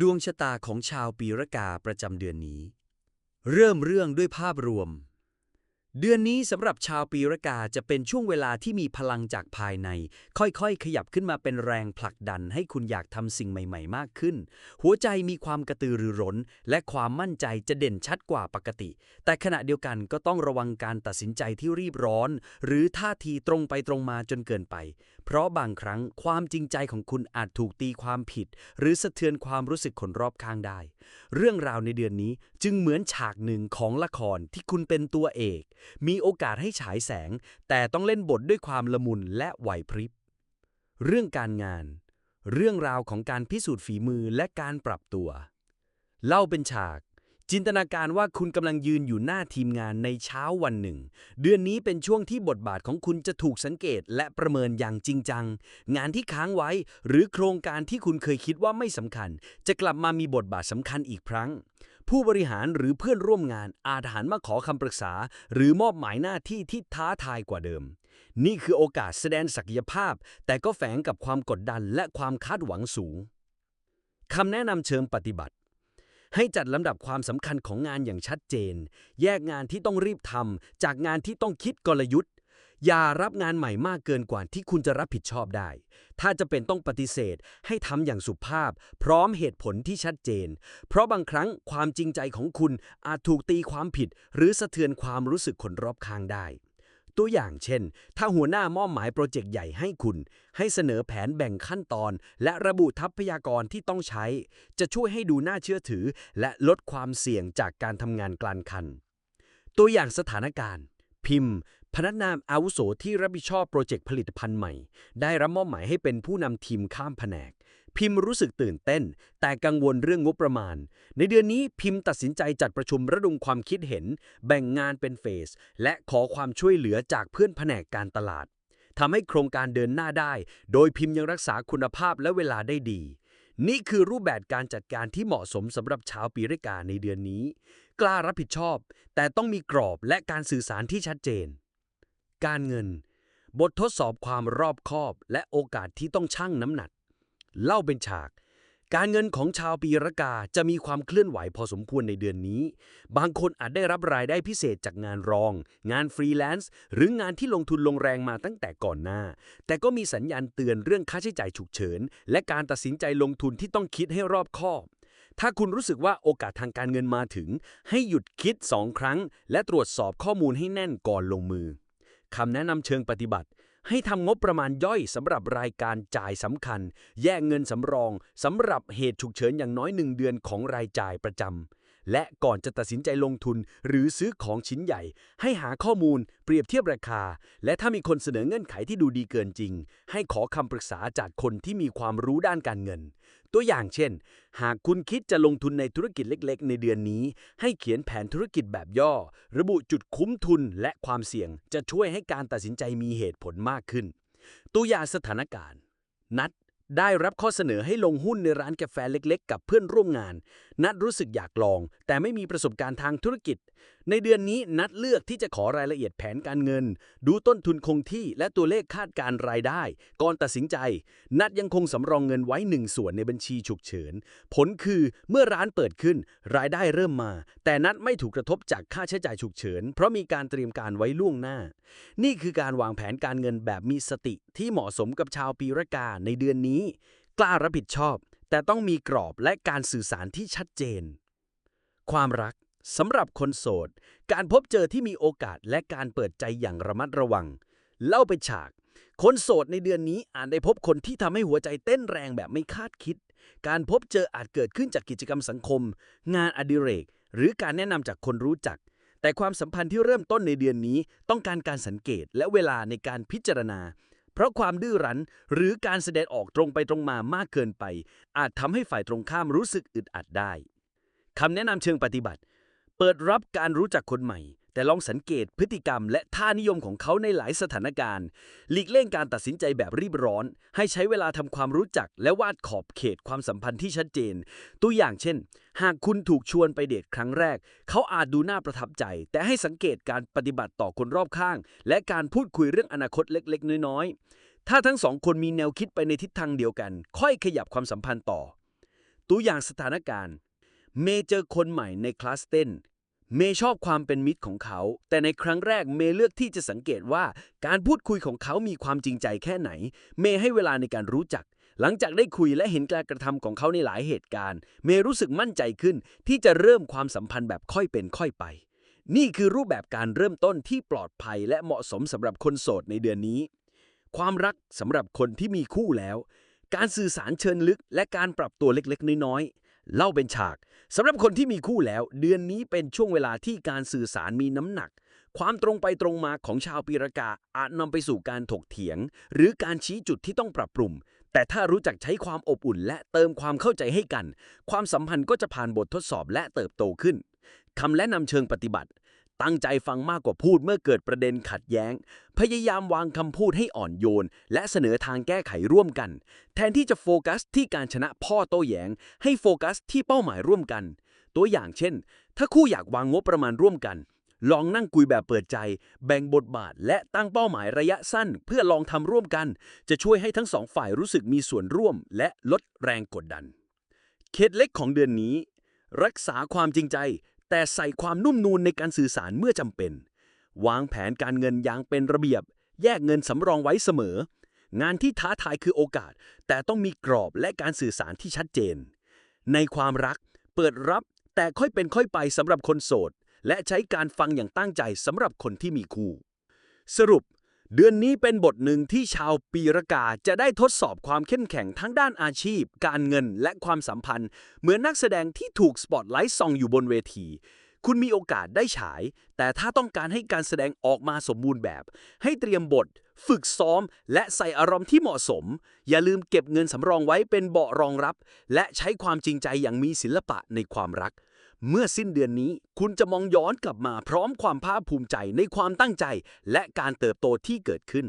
ดวงชะตาของชาวปีรกาประจำเดือนนี้ เริ่มเรื่องด้วยภาพรวม เดือนนี้สำหรับชาวปีรกาจะเป็นช่วงเวลาที่มีพลังจากภายใน ค่อยๆ ขยับขึ้นมาเป็นแรงผลักดันให้คุณอยากทำสิ่งใหม่ๆ มากขึ้น หัวใจมีความกระตือรือร้น และความมั่นใจจะเด่นชัดกว่าปกติ แต่ขณะเดียวกันก็ต้องระวังการตัดสินใจที่รีบร้อน หรือท่าทีตรงไปตรงมาจนเกินไปเพราะบางครั้งความจริงใจของคุณอาจถูกตีความผิด หรือสะเทือนความรู้สึกคนรอบข้างได้ เรื่องราวในเดือนนี้จึงเหมือนฉากหนึ่งของละครที่คุณเป็นตัวเอก มีโอกาสให้ฉายแสง แต่ต้องเล่นบทด้วยความละมุนและไหวพริบ เรื่องการงาน เรื่องราวของการพิสูจน์ฝีมือและการปรับตัว เล่าเป็นฉาก จินตนาการว่าคุณกำลังยืนอยู่หน้าทีมงานในเช้าวันหนึ่ง เดือนนี้เป็นช่วงที่บทบาทของคุณจะถูกสังเกตและประเมินอย่างจริงจัง งานที่ค้างไว้หรือโครงการที่คุณเคยคิดว่าไม่สำคัญ จะกลับมามีบทบาทสำคัญอีกครั้ง ผู้บริหารหรือเพื่อนร่วมงานอาจหันมาขอคำปรึกษา หรือมอบหมายหน้าที่ที่ท้าทายกว่าเดิม นี่คือโอกาสแสดงศักยภาพ แต่ก็แฝงกับความกดดันและความคาดหวังสูงคำแนะนำเชิงปฏิบัติ ให้จัดลำดับความสำคัญของงานอย่างชัดเจน แยกงานที่ต้องรีบทำจากงานที่ต้องคิดกลยุทธ์ อย่ารับงานใหม่มากเกินกว่าที่คุณจะรับผิดชอบได้ ถ้าจะเป็นต้องปฏิเสธ ให้ทำอย่างสุภาพ พร้อมเหตุผลที่ชัดเจน เพราะบางครั้งความจริงใจของคุณอาจถูกตีความผิด หรือสะเทือนความรู้สึกคนรอบข้างได้ ตัวอย่างเช่น ถ้าหัวหน้ามอบหมายโปรเจกต์ใหญ่ให้คุณ ให้เสนอแผนแบ่งขั้นตอน และระบุทรัพยากรที่ต้องใช้ จะช่วยให้ดูน่าเชื่อถือ และลดความเสี่ยงจากการทำงานกลานคัน ตัวอย่างสถานการณ์ พิมพ์ พนักงานอาวุโสที่รับผิดชอบโปรเจกต์ผลิตภัณฑ์ใหม่ ได้รับมอบหมายให้เป็นผู้นำทีมข้ามแผนก พิมพ์รู้สึกตื่นเต้น แต่กังวลเรื่องงบประมาณ ในเดือนนี้พิมพ์ตัดสินใจจัดประชุมระดมความคิดเห็น แบ่งงานเป็นเฟส และขอความช่วยเหลือจากเพื่อนแผนกการตลาดทำให้โครงการเดินหน้าได้ โดยพิมพ์ยังรักษาคุณภาพและเวลาได้ดี นี่คือรูปแบบการจัดการที่เหมาะสมสำหรับชาวปีริกาในเดือนนี้ กล้ารับผิดชอบ แต่ต้องมีกรอบและการสื่อสารที่ชัดเจน การเงิน บททดสอบความรอบคอบ และโอกาสที่ต้องชั่งน้ำหนัก เล่าเป็นฉาก การเงินของชาวปีรากาจะมีความเคลื่อนไหวพอสมควรในเดือนนี้ บางคนอาจได้รับรายได้พิเศษจากงานรอง งานฟรีแลนซ์ หรืองานที่ลงทุนลงแรงมาตั้งแต่ก่อนหน้า แต่ก็มีสัญญาณเตือนเรื่องค่าใช้จ่ายฉุกเฉิน และการตัดสินใจลงทุนที่ต้องคิดให้รอบคอบถ้าคุณรู้สึกว่าโอกาสทางการเงินมาถึง ให้หยุดคิด 2 ครั้ง และตรวจสอบข้อมูลให้แน่นก่อนลงมือ คำแนะนำเชิงปฏิบัติ ให้ทำงบประมาณย่อยสำหรับรายการจ่ายสำคัญ แยกเงินสำรองสำหรับเหตุฉุกเฉินอย่างน้อยหนึ่งเดือนของรายจ่ายประจำ และก่อนจะตัดสินใจลงทุนหรือซื้อของชิ้นใหญ่ ให้หาข้อมูลเปรียบเทียบราคา และถ้ามีคนเสนอเงื่อนไขที่ดูดีเกินจริง ให้ขอคำปรึกษาจากคนที่มีความรู้ด้านการเงิน ตัวอย่างเช่น หากคุณคิดจะลงทุนในธุรกิจเล็ก ๆ ในเดือนนี้ ให้เขียนแผนธุรกิจแบบย่อ ระบุจุดคุ้มทุนและความเสี่ยง จะช่วยให้การตัดสินใจมีเหตุผลมากขึ้น ตัวอย่างสถานการณ์ นัด ได้รับข้อเสนอให้ลงหุ้นในร้านกาแฟเล็กๆ กับเพื่อนร่วมงาน นัดรู้สึกอยากลอง แต่ไม่มีประสบการณ์ทางธุรกิจในเดือนนี้นัดเลือกที่จะขอรายละเอียดแผนการเงิน ดูต้นทุนคงที่และตัวเลขคาดการรายได้ ก่อนตัดสินใจ นัดยังคงสำรองเงินไว้หนึ่งส่วนในบัญชีฉุกเฉิน ผลคือเมื่อร้านเปิดขึ้น รายได้เริ่มมา แต่นัดไม่ถูกกระทบจากค่าใช้จ่ายฉุกเฉิน เพราะมีการเตรียมการไว้ล่วงหน้า นี่คือการวางแผนการเงินแบบมีสติที่เหมาะสมกับชาวปีรกาในเดือนนี้ กล้ารับผิดชอบ แต่ต้องมีกรอบและการสื่อสารที่ชัดเจน ความรัก สำหรับคนโสด การพบเจอที่มีโอกาสและการเปิดใจอย่างระมัดระวัง เล่าไปฉาก คนโสดในเดือนนี้อาจได้พบคนที่ทำให้หัวใจเต้นแรงแบบไม่คาดคิด การพบเจออาจเกิดขึ้นจากกิจกรรมสังคม งานอดิเรก หรือการแนะนำจากคนรู้จัก แต่ความสัมพันธ์ที่เริ่มต้นในเดือนนี้ต้องการการสังเกตและเวลาในการพิจารณา เพราะความดื้อรั้นหรือการแสดงออกตรงไปตรงมามากเกินไป อาจทำให้ฝ่ายตรงข้ามรู้สึกอึดอัดได้คำแนะนำเชิงปฏิบัติ เปิดรับการรู้จักคนใหม่ แต่ลองสังเกตพฤติกรรมและท่านิยมของเขาในหลายสถานการณ์ หลีกเลี่ยงการตัดสินใจแบบรีบร้อน ให้ใช้เวลาทำความรู้จัก และวาดขอบเขตความสัมพันธ์ที่ชัดเจน ตัวอย่างเช่น หากคุณถูกชวนไปเดทครั้งแรก เขาอาจดูน่าประทับใจ แต่ให้สังเกตการปฏิบัติต่อคนรอบข้าง และการพูดคุยเรื่องอนาคตเล็ก ๆ น้อยๆ ถ้าทั้งสองคนมีแนวคิดไปในทิศทางเดียวกัน ค่อยขยับความสัมพันธ์ต่อ ตัวอย่างสถานการณ์ เมเจอคนใหม่ในคลาสเต้น เมย์ชอบความเป็นมิตรของเขา แต่ในครั้งแรกเมย์เลือกที่จะสังเกตว่าการพูดคุยของเขามีความจริงใจแค่ไหน เมย์ให้เวลาในการรู้จัก หลังจากได้คุยและเห็นการกระทำของเขาในหลายเหตุการณ์ เมย์รู้สึกมั่นใจขึ้น ที่จะเริ่มความสัมพันธ์แบบค่อยเป็นค่อยไป นี่คือรูปแบบการเริ่มต้นที่ปลอดภัยและเหมาะสมสำหรับคนโสดในเดือนนี้ ความรักสำหรับคนที่มีคู่แล้ว การสื่อสารเชิงลึก และการปรับตัวเล็กๆ น้อยๆ เล่าเป็นฉากสำหรับคนที่มีคู่แล้ว เดือนนี้เป็นช่วงเวลาที่การสื่อสารมีน้ำหนัก ความตรงไปตรงมาของชาวปีรากาอาจนำไปสู่การถกเถียง หรือการชี้จุดที่ต้องปรับปรุงแต่ถ้ารู้จักใช้ความอบอุ่นและเติมความเข้าใจให้กัน ความสัมพันธ์ก็จะผ่านบททดสอบและเติบโตขึ้นคำแนะนำเชิงปฏิบัติ ตั้งใจฟังมากกว่าพูดเมื่อเกิดประเด็นขัดแย้ง พยายามวางคำพูดให้อ่อนโยน และเสนอทางแก้ไขร่วมกัน แทนที่จะโฟกัสที่การชนะพ่อโต้แย้ง ให้โฟกัสที่เป้าหมายร่วมกัน ตัวอย่างเช่น ถ้าคู่อยากวางงบประมาณร่วมกัน ลองนั่งคุยแบบเปิดใจ แบ่งบทบาท และตั้งเป้าหมายระยะสั้น เพื่อลองทำร่วมกัน จะช่วยให้ทั้งสองฝ่ายรู้สึกมีส่วนร่วม และลดแรงกดดัน เคล็ดเล็กของเดือนนี้ รักษาความจริงใจ แต่ใส่ความนุ่มนูนในการสื่อสารเมื่อจำเป็น วางแผนการเงินอย่างเป็นระเบียบ แยกเงินสำรองไว้เสมอ งานที่ท้าทายคือโอกาส แต่ต้องมีกรอบและการสื่อสารที่ชัดเจน ในความรัก เปิดรับแต่ค่อยเป็นค่อยไปสำหรับคนโสด และใช้การฟังอย่างตั้งใจสำหรับคนที่มีคู่ สรุป เดือนนี้เป็นบทหนึ่งที่ชาวปีรกาจะได้ทดสอบความเข้มแข็งทั้งด้านอาชีพ การเงินและความสัมพันธ์ เหมือนนักแสดงที่ถูกสปอตไลท์ส่องอยู่บนเวที คุณมีโอกาสได้ฉาย แต่ถ้าต้องการให้การแสดงออกมาสมบูรณ์แบบ ให้เตรียมบท ฝึกซ้อม และใส่อารมณ์ที่เหมาะสม อย่าลืมเก็บเงินสำรองไว้เป็นเบาะรองรับ และใช้ความจริงใจอย่างมีศิลปะในความรัก เมื่อสิ้นเดือนนี้คุณจะมองย้อนกลับมาพร้อมความภาคภูมิใจในความตั้งใจ และการเติบโตที่เกิดขึ้น